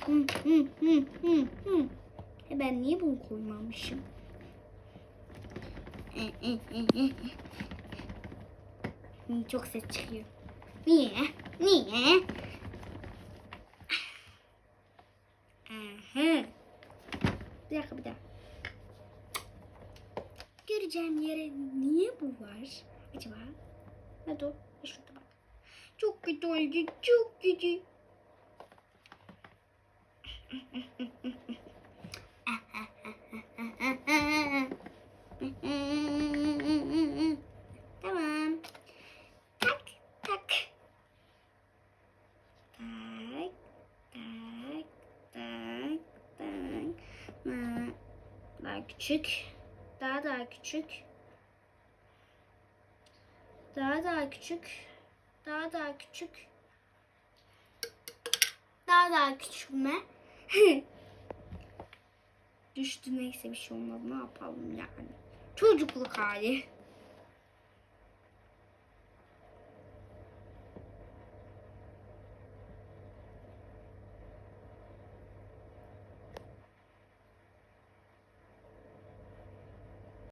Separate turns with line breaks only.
Hı, hı, hı, hı, hı. E ben niye bunu koymamışım? Çok ses çıkıyor. Niye? Niye? Aha. Bir dakika bir dakika. Göreceğim yere niye bu var acaba? Hadi o. Şurada bak. Çok kötü oldu. Çok kötü. Tamam. Tak tak. Tak tak tak tak. Daha, küçük. Daha daha küçük. Daha daha küçük. Daha daha küçük. Daha daha küçülme. Düştü neyse bir şey olmaz. Ne yapalım yani. Çocukluk hali.